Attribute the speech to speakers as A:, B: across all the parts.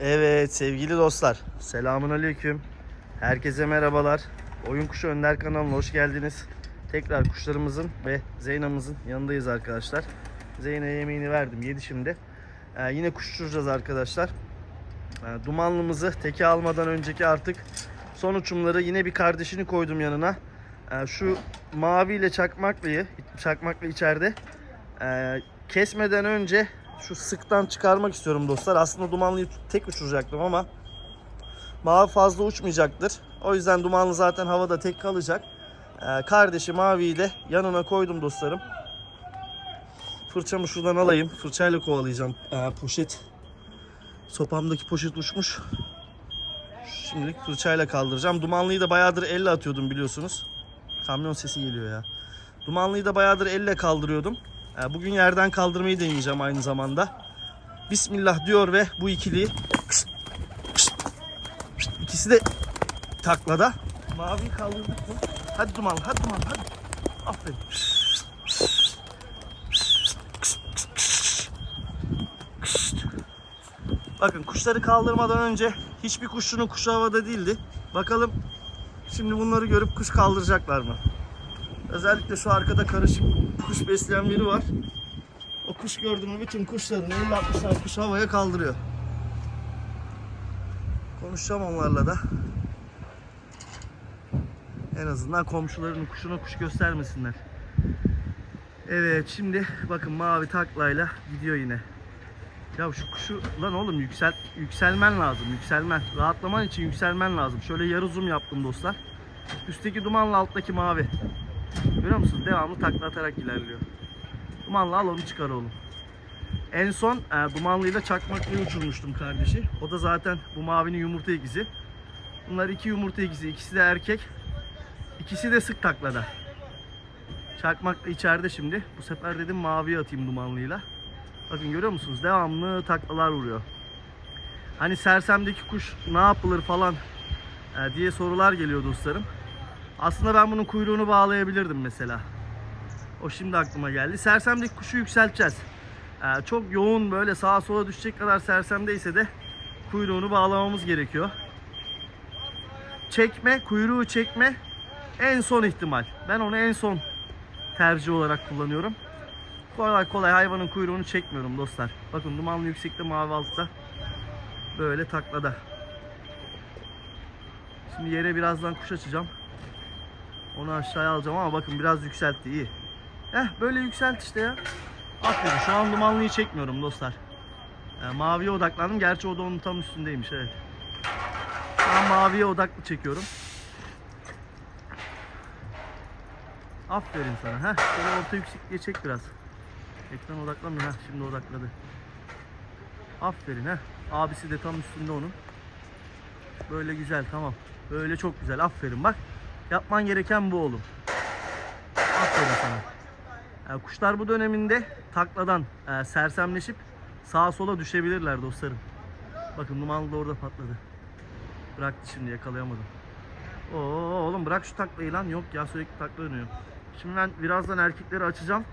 A: Evet sevgili dostlar. Selamun aleyküm. Herkese merhabalar. Oyun Kuşu Önder kanalına hoş geldiniz. Tekrar kuşlarımızın ve Zeyna'mızın yanındayız arkadaşlar. Zeyna'ya yemeğini verdim. Yedi şimdi. Ee, yine kuş uçuracağız arkadaşlar. Ee, dumanlımızı teke almadan önceki artık son uçumları yine bir kardeşini koydum yanına. Ee, şu maviyle çakmaklıyı, çakmaklı içeride. Ee, kesmeden önce şu sıktan çıkarmak istiyorum dostlar. Aslında dumanlıyı tek uçuracaktım ama mavi fazla uçmayacaktır. O yüzden dumanlı zaten havada tek kalacak. Ee, kardeşi maviyi de yanına koydum dostlarım. Fırçamı şuradan alayım. Fırçayla kovalayacağım. Ee, poşet. Sopamdaki poşet uçmuş. Şimdilik fırçayla kaldıracağım. Dumanlıyı da bayağıdır elle atıyordum biliyorsunuz. Kamyon sesi geliyor ya. Dumanlıyı da bayağıdır elle kaldırıyordum. Ee, Bugün yerden kaldırmayı deneyeceğim aynı zamanda. Bismillah diyor ve bu ikiliyi ikisi de taklada. Maviyi kaldırdık mı? Hadi dumanlı, hadi dumanlı, hadi. Aferin. Bakın kuşları kaldırmadan önce hiçbir kuşçunun kuşu havada değildi. Bakalım şimdi bunları görüp kuş kaldıracaklar mı? Özellikle şu arkada karışık kuş besleyen biri var. O kuş gördü mü bütün kuşların 50-60 tane kuş havaya kaldırıyor. Konuşacağım onlarla da. En azından komşularının kuşuna kuş göstermesinler. Evet şimdi bakın mavi taklayla gidiyor yine. Ya şu kuşu lan oğlum yüksel yükselmen lazım yükselmen. Rahatlaman için yükselmen lazım. Şöyle yarı zoom yaptım dostlar. Üstteki dumanla alttaki mavi. Görüyor musunuz? Devamlı takla atarak ilerliyor. Dumanlı al onu çıkar oğlum. En son e, dumanlıyla çakmaklıyı uçurmuştum kardeşi. O da zaten bu mavinin yumurta ikizi. Bunlar iki yumurta ikizi. İkisi de erkek. İkisi de sık taklada. Çakmaklı içeride şimdi. Bu sefer dedim maviye atayım dumanlıyla. Bakın görüyor musunuz? Devamlı taklalar vuruyor. Hani sersemdeki kuş ne yapılır falan e, diye sorular geliyor dostlarım. Aslında ben bunun kuyruğunu bağlayabilirdim mesela. O şimdi aklıma geldi. Sersemdeki kuşu yükselteceğiz. Ee, çok yoğun böyle sağa sola düşecek kadar sersemdeyse de kuyruğunu bağlamamız gerekiyor. Çekme, kuyruğu çekme en son ihtimal. Ben onu en son tercih olarak kullanıyorum. Kolay kolay hayvanın kuyruğunu çekmiyorum dostlar. Bakın dumanlı yüksekte mavi altta. Böyle taklada. Şimdi yere birazdan kuş açacağım. Onu aşağıya alacağım ama bakın biraz yükseltti iyi. Heh böyle yükselt işte ya. Aferin şu an dumanlıyı çekmiyorum dostlar. Yani maviye odaklandım. Gerçi o da onun tam üstündeymiş evet. An maviye odaklı çekiyorum. Aferin sana. Heh şöyle orta yüksekliğe çek biraz. Ekran odaklanmıyor. Heh şimdi odakladı. Aferin heh. Abisi de tam üstünde onun. Böyle güzel tamam. Böyle çok güzel. Aferin bak. Yapman gereken bu oğlum. Aferin sana. Kuşlar bu döneminde takladan e, sersemleşip sağa sola düşebilirler dostlarım. Bakın dumanlı da orada patladı. Bıraktı şimdi yakalayamadım. Oo oğlum bırak şu taklayı lan. Yok ya sürekli takla dönüyor. Şimdi ben birazdan erkekleri açacağım.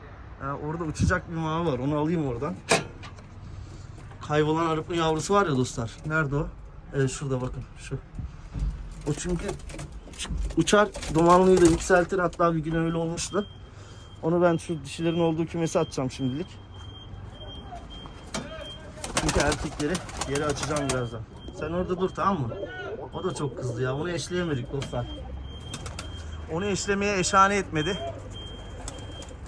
A: E, orada uçacak bir mavi var. Onu alayım oradan. Kaybolan arıklı yavrusu var ya dostlar. Nerede o? Evet şurada bakın şu. O çünkü uçar dumanlıyı da yükseltir hatta bir gün öyle olmuştu. Onu ben şu dişilerin olduğu kümese atacağım şimdilik. Çünkü erkekleri yere açacağım birazdan. Sen orada dur tamam mı? O da çok kızdı ya. Onu eşleyemedik dostlar. Onu eşlemeye eşane etmedi.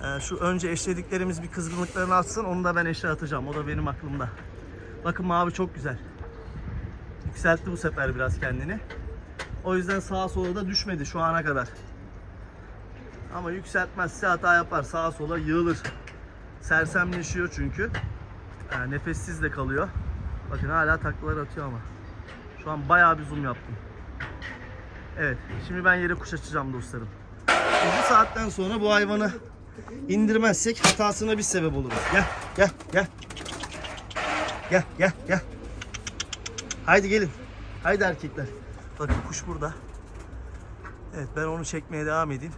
A: Ee, şu önce eşlediklerimiz bir kızgınlıklarını atsın. Onu da ben eşe atacağım. O da benim aklımda. Bakın mavi çok güzel. Yükseltti bu sefer biraz kendini. O yüzden sağa sola da düşmedi şu ana kadar. Ama yükseltmezse hata yapar. Sağa sola yığılır. Sersemleşiyor çünkü. Yani nefessiz de kalıyor. Bakın hala taklalar atıyor ama. Şu an bayağı bir zoom yaptım. Evet. Şimdi ben yere kuş açacağım dostlarım. Bu saatten sonra bu hayvanı indirmezsek hatasına biz sebep oluruz. Gel, gel, gel. Gel, gel, gel. Haydi gelin. Haydi erkekler. Bakın kuş burada. Evet ben onu çekmeye devam edeyim.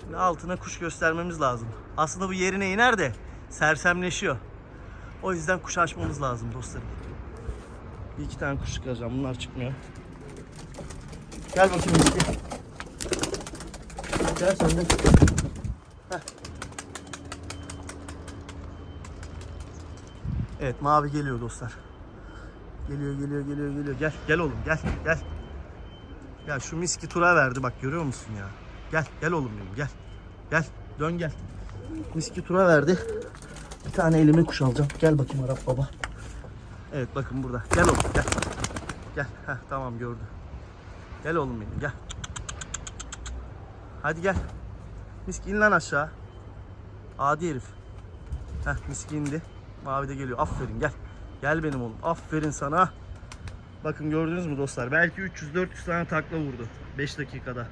A: Şimdi altına kuş göstermemiz lazım. Aslında bu yerine iner de sersemleşiyor. O yüzden kuş açmamız lazım dostlarım. Bir iki tane kuş çıkaracağım. Bunlar çıkmıyor. Gel bakayım Miski. Gel sen de. Heh. Evet mavi geliyor dostlar. Geliyor geliyor geliyor geliyor. Gel gel oğlum gel gel. Ya şu miski tura verdi bak görüyor musun ya? Gel gel oğlum benim gel. Gel dön gel. Miski tura verdi. Bir tane elime kuş alacağım. Gel bakayım Arap baba. Evet bakın burada. Gel oğlum gel. Gel. Heh, tamam gördü. Gel oğlum benim gel. Hadi gel. Miski in lan aşağı. Adi herif. Heh miski indi. Mavi de geliyor. Aferin gel. Gel benim oğlum. Aferin sana. Bakın gördünüz mü dostlar? Belki 300-400 tane takla vurdu. 5 dakikada.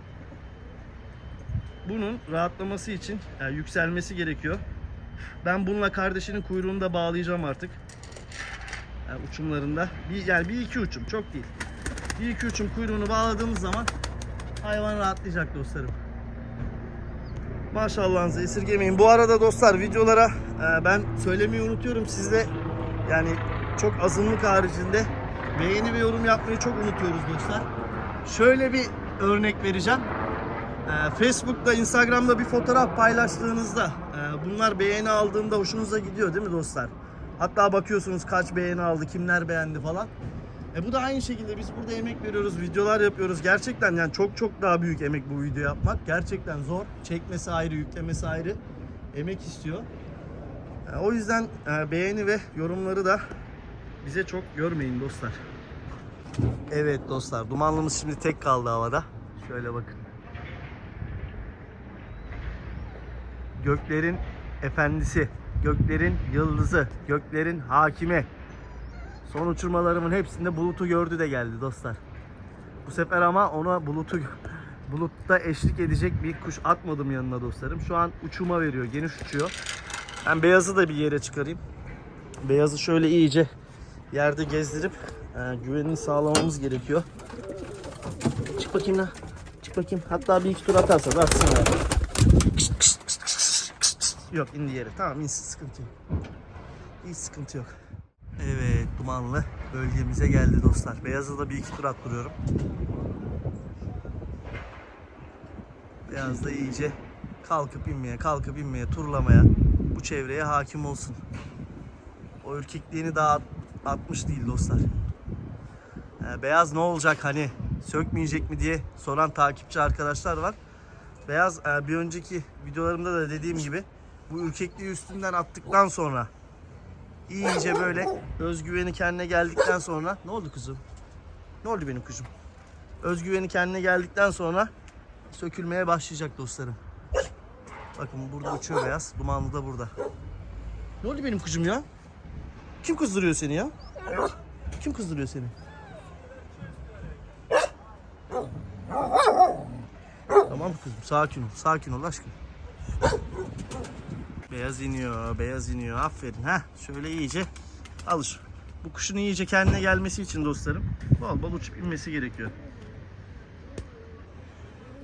A: Bunun rahatlaması için yani yükselmesi gerekiyor. Ben bununla kardeşinin kuyruğunu da bağlayacağım artık. Yani uçumlarında. Bir, yani bir iki uçum çok değil. Bir iki uçum kuyruğunu bağladığımız zaman hayvan rahatlayacak dostlarım. Maşallahınızı esirgemeyin. Bu arada dostlar videolara e, ben söylemeyi unutuyorum. Siz de yani çok azınlık haricinde beğeni ve yorum yapmayı çok unutuyoruz dostlar. Şöyle bir örnek vereceğim. E, Facebook'ta, Instagram'da bir fotoğraf paylaştığınızda e, bunlar beğeni aldığında hoşunuza gidiyor değil mi dostlar? Hatta bakıyorsunuz kaç beğeni aldı, kimler beğendi falan. E bu da aynı şekilde biz burada emek veriyoruz, videolar yapıyoruz. Gerçekten yani çok çok daha büyük emek bu video yapmak. Gerçekten zor. Çekmesi ayrı, yüklemesi ayrı. Emek istiyor. E, o yüzden e, beğeni ve yorumları da bize çok görmeyin dostlar. Evet dostlar, dumanlımız şimdi tek kaldı havada. Şöyle bakın. Göklerin efendisi, göklerin yıldızı, göklerin hakimi. Son uçurmalarımın hepsinde bulutu gördü de geldi dostlar. Bu sefer ama ona bulutu bulutta eşlik edecek bir kuş atmadım yanına dostlarım. Şu an uçuma veriyor, geniş uçuyor. Ben beyazı da bir yere çıkarayım. Beyazı şöyle iyice yerde gezdirip e, güvenini sağlamamız gerekiyor. Çık bakayım lan. Çık bakayım. Hatta bir iki tur atarsa da atsın yani. Yok indi yere. Tamam insin sıkıntı yok. Hiç sıkıntı yok. Evet dumanlı bölgemize geldi dostlar. Beyazı da bir iki tur attırıyorum. Beyaz da iyice kalkıp inmeye, kalkıp inmeye, turlamaya, bu çevreye hakim olsun. O ürkekliğini daha at- atmış değil dostlar. Ee, beyaz ne olacak hani sökmeyecek mi diye soran takipçi arkadaşlar var. Beyaz e, bir önceki videolarımda da dediğim gibi bu ürkekliği üstünden attıktan sonra iyice böyle özgüveni kendine geldikten sonra ne oldu kuzum? Ne oldu benim kuzum? Özgüveni kendine geldikten sonra sökülmeye başlayacak dostlarım. Bakın burada uçuyor beyaz. Dumanlı da burada. Ne oldu benim kuzum ya? Kim kızdırıyor seni ya? Kim kızdırıyor seni? Tamam kızım sakin ol. Sakin ol aşkım. Beyaz iniyor, beyaz iniyor. Aferin. ha. Şöyle iyice alış. Bu kuşun iyice kendine gelmesi için dostlarım bol bol uçup inmesi gerekiyor.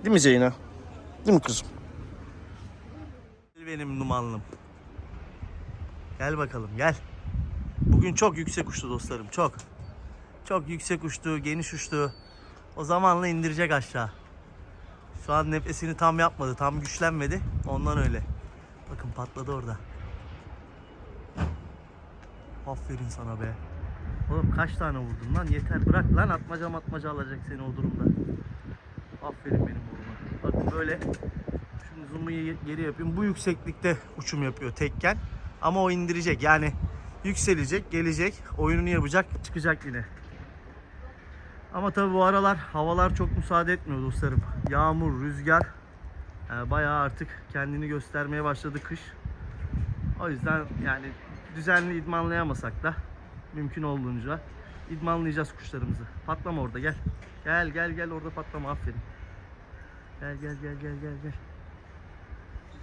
A: Değil mi Zeyna? Değil mi kızım? Benim numanlım. Gel bakalım gel. Bugün çok yüksek uçtu dostlarım çok. Çok yüksek uçtu, geniş uçtu. O zamanla indirecek aşağı. Şu an nefesini tam yapmadı, tam güçlenmedi. Ondan öyle. Bakın patladı orada. Aferin sana be. Oğlum kaç tane vurdun lan yeter bırak lan atmaca atmaca alacak seni o durumda. Aferin benim oğluma. Bakın böyle şimdi zoom'u geri yapayım. Bu yükseklikte uçum yapıyor tekken. Ama o indirecek yani yükselecek, gelecek, oyununu yapacak, çıkacak yine. Ama tabi bu aralar havalar çok müsaade etmiyor dostlarım. Yağmur, rüzgar e, bayağı artık kendini göstermeye başladı kış. O yüzden yani düzenli idmanlayamasak da mümkün olduğunca idmanlayacağız kuşlarımızı. Patlama orada gel. Gel gel gel orada patlama aferin. Gel gel gel gel gel gel.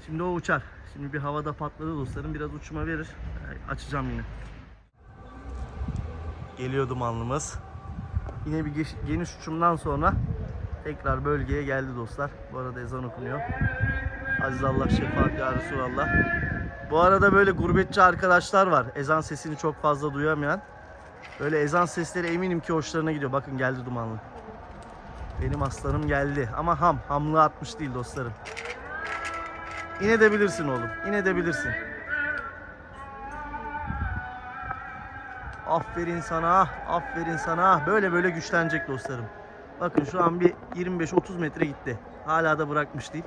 A: Şimdi o uçar. Şimdi bir havada patladı dostlarım. Biraz uçuma verir. Açacağım yine. Geliyor dumanlımız. Yine bir geç- geniş uçumdan sonra tekrar bölgeye geldi dostlar. Bu arada ezan okunuyor. Aziz Allah şefaat ya Resulallah. Bu arada böyle gurbetçi arkadaşlar var. Ezan sesini çok fazla duyamayan. Böyle ezan sesleri eminim ki hoşlarına gidiyor. Bakın geldi dumanlı. Benim aslanım geldi. Ama ham. Hamlığı atmış değil dostlarım. İnebilirsin oğlum. İnebilirsin. Aferin sana. Aferin sana. Böyle böyle güçlenecek dostlarım. Bakın şu an bir 25-30 metre gitti. Hala da bırakmış değil.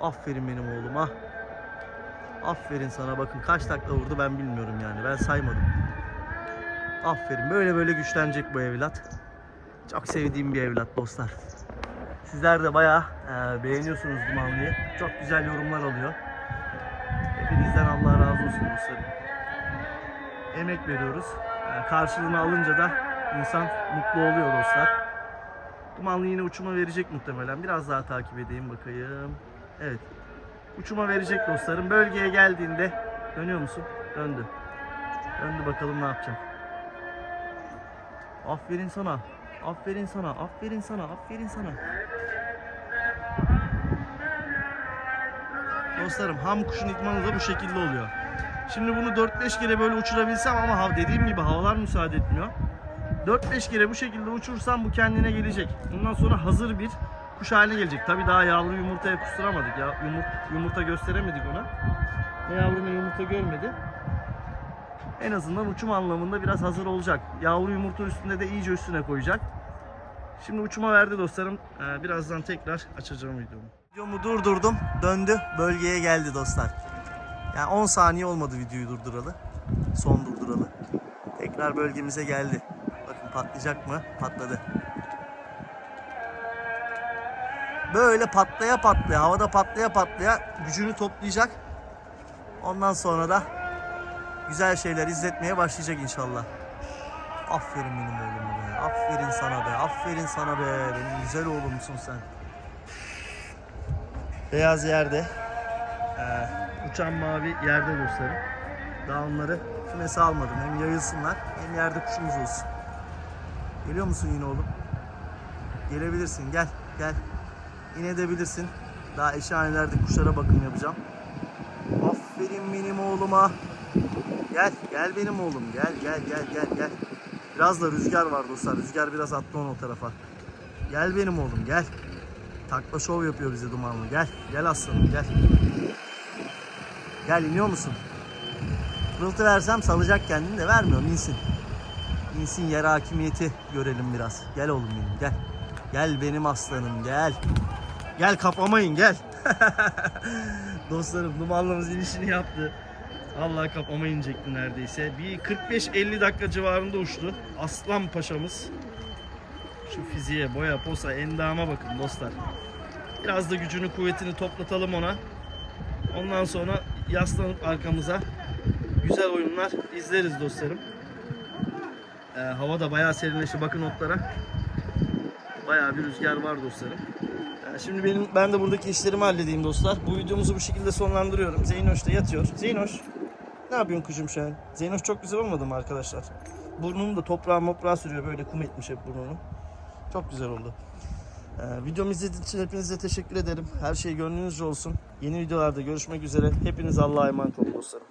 A: Aferin benim oğluma. Aferin sana. Bakın kaç dakika vurdu ben bilmiyorum yani. Ben saymadım. Aferin. Böyle böyle güçlenecek bu evlat. Çok sevdiğim bir evlat dostlar. Sizler de bayağı e, beğeniyorsunuz Dumanlı'yı. Çok güzel yorumlar alıyor. Hepinizden Allah razı olsun dostlarım. Emek veriyoruz. E, karşılığını alınca da insan mutlu oluyor dostlar. Dumanlı yine uçuma verecek muhtemelen. Biraz daha takip edeyim bakayım. Evet. Uçuma verecek dostlarım. Bölgeye geldiğinde dönüyor musun? Döndü. Döndü bakalım ne yapacak. Aferin sana. Aferin sana. Aferin sana. Aferin sana. Dostlarım ham kuşun idmanı da bu şekilde oluyor. Şimdi bunu 4-5 kere böyle uçurabilsem ama hav dediğim gibi havalar müsaade etmiyor. 4-5 kere bu şekilde uçursam bu kendine gelecek. Bundan sonra hazır bir kuş haline gelecek. Tabii daha yavru yumurtaya kusturamadık ya. Yumurta, yumurta gösteremedik ona. Ne yavru ne yumurta görmedi. En azından uçum anlamında biraz hazır olacak. Yavru yumurta üstünde de iyice üstüne koyacak. Şimdi uçuma verdi dostlarım. Ee, birazdan tekrar açacağım videomu. Videomu durdurdum. Döndü. Bölgeye geldi dostlar. Yani 10 saniye olmadı videoyu durduralı. Son durduralı. Tekrar bölgemize geldi. Bakın patlayacak mı? Patladı. Böyle patlaya patlaya, havada patlaya patlaya gücünü toplayacak. Ondan sonra da güzel şeyler izletmeye başlayacak inşallah. Aferin benim oğluma be. Aferin sana be. Aferin sana be. Benim güzel oğlumsun sen. Beyaz yerde. Ee, uçan mavi yerde dostlarım. Daha onları kümese almadım. Hem yayılsınlar hem yerde kuşumuz olsun. Geliyor musun yine oğlum? Gelebilirsin. Gel. Gel. İnebilirsin. Daha eşhanelerde kuşlara bakım yapacağım. Aferin benim oğluma. Gel. Gel benim oğlum. Gel gel gel gel gel. Biraz da rüzgar var dostlar. Rüzgar biraz attı onu o tarafa. Gel benim oğlum gel. Takla şov yapıyor bize dumanlı. Gel. Gel aslanım gel. Gel iniyor musun? Pırıltı versem salacak kendini de vermiyorum insin. İnsin yer hakimiyeti görelim biraz. Gel oğlum benim gel. Gel benim aslanım gel. Gel kapamayın gel. Dostlarım dumanlımız inişini yaptı. Allah kapama inecekti neredeyse. Bir 45-50 dakika civarında uçtu. Aslan paşamız. Şu fiziğe, boya, posa, endama bakın dostlar. Biraz da gücünü, kuvvetini toplatalım ona. Ondan sonra yaslanıp arkamıza güzel oyunlar izleriz dostlarım. Ee, hava da bayağı serinleşti. Bakın otlara. Bayağı bir rüzgar var dostlarım. Ee, şimdi benim ben de buradaki işlerimi halledeyim dostlar. Bu videomuzu bu şekilde sonlandırıyorum. Zeynoş da yatıyor. Zeynoş. Ne yapıyorsun kuşum şu an? Zeynoş çok güzel olmadı mı arkadaşlar? Burnunu da toprağa moprağa sürüyor. Böyle kum etmiş hep burnunu. Çok güzel oldu. Ee, videomu izlediğiniz için hepinize teşekkür ederim. Her şey gönlünüzce olsun. Yeni videolarda görüşmek üzere. Hepiniz Allah'a emanet olun dostlarım.